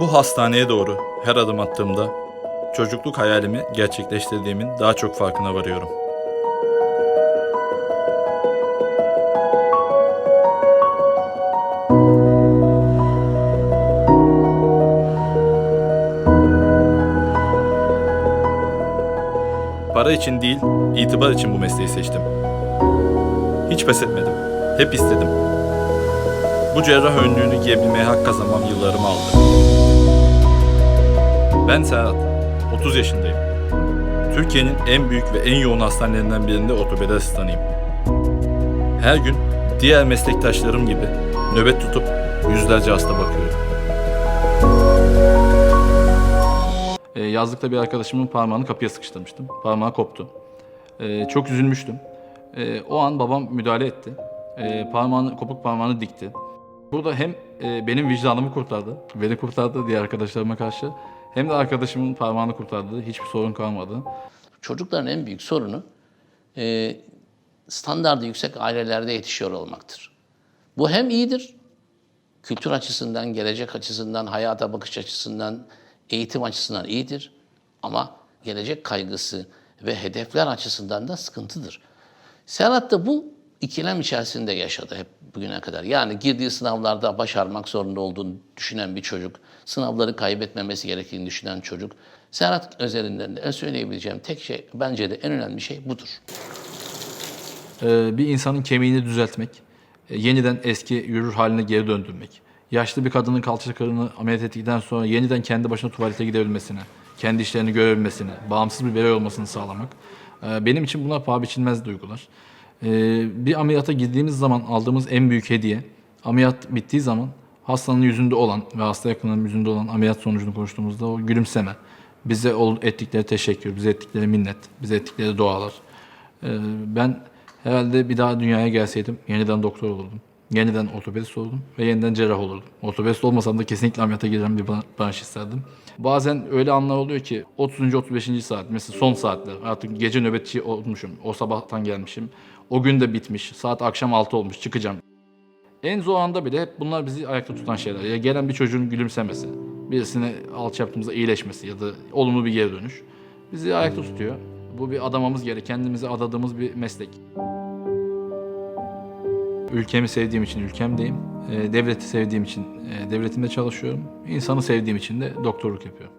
Bu hastaneye doğru her adım attığımda çocukluk hayalimi gerçekleştirdiğimin daha çok farkına varıyorum. Para için değil, itibar için bu mesleği seçtim. Hiç pes etmedim. Hep istedim. Bu cerrah önlüğünü giyebilmeye hak kazanmam yıllarımı aldı. Ben Serhat. 30 yaşındayım. Türkiye'nin en büyük ve en yoğun hastanelerinden birinde ortopedi asistanıyım. Her gün diğer meslektaşlarım gibi nöbet tutup yüzlerce hasta bakıyorum. Ee, yazlıkta bir arkadaşımın parmağını kapıya sıkıştırmıştım. Parmağı koptu. Ee, çok üzülmüştüm. Ee, o an babam müdahale etti. Ee, parmağını, kopuk parmağını dikti. Burada hem e, benim vicdanımı kurtardı, beni kurtardı diğer arkadaşlarıma karşı. Hem de arkadaşımın parmağını kurtardı. Hiçbir sorun kalmadı. Çocukların en büyük sorunu e, standardı yüksek ailelerde yetişiyor olmaktır. Bu hem iyidir, kültür açısından, gelecek açısından, hayata bakış açısından, eğitim açısından iyidir. Ama gelecek kaygısı ve hedefler açısından da sıkıntıdır. Serhat da bu ikilem içerisinde yaşadı hep bugüne kadar. Yani girdiği sınavlarda başarmak zorunda olduğunu düşünen bir çocuk, sınavları kaybetmemesi gerektiğini düşünen çocuk. Serhat özelinden de söyleyebileceğim tek şey, bence de en önemli şey budur. Ee, bir insanın kemiğini düzeltmek, e, yeniden eski yürür haline geri döndürmek, yaşlı bir kadının kalça karını ameliyat ettikten sonra yeniden kendi başına tuvalete gidebilmesine, kendi işlerini görebilmesine, bağımsız bir birey olmasını sağlamak. Ee, Benim için bunlar paha biçilmez duygular. Ee, Bir ameliyata girdiğimiz zaman aldığımız en büyük hediye, ameliyat bittiği zaman hastanın yüzünde olan ve hasta yakınının yüzünde olan ameliyat sonucunu konuştuğumuzda o gülümseme, bize ettikleri teşekkür, bize ettikleri minnet, bize ettikleri dualar. Ee, Ben herhalde bir daha dünyaya gelseydim yeniden doktor olurdum. Yeniden ortopedist olurdum ve yeniden cerrah olurdum. Ortopedist olmasam da kesinlikle ameliyata giren bir bran- branş isterdim. Bazen öyle anlar oluyor ki 30. 35. saat mesela son saatler artık gece nöbetçi olmuşum. O sabahtan gelmişim. O gün de bitmiş. Saat akşam 6 olmuş çıkacağım. En zor anda bile bunlar bizi ayakta tutan şeyler. Ya gelen bir çocuğun gülümsemesi, birisine alçı yaptığımızda iyileşmesi ya da olumlu bir geri dönüş bizi ayakta tutuyor. Bu bir adamamız gerek, kendimize adadığımız bir meslek. Ülkemi sevdiğim için ülkemdeyim. Eee, Devleti sevdiğim için eee, devletimde çalışıyorum. İnsanı sevdiğim için de doktorluk yapıyorum.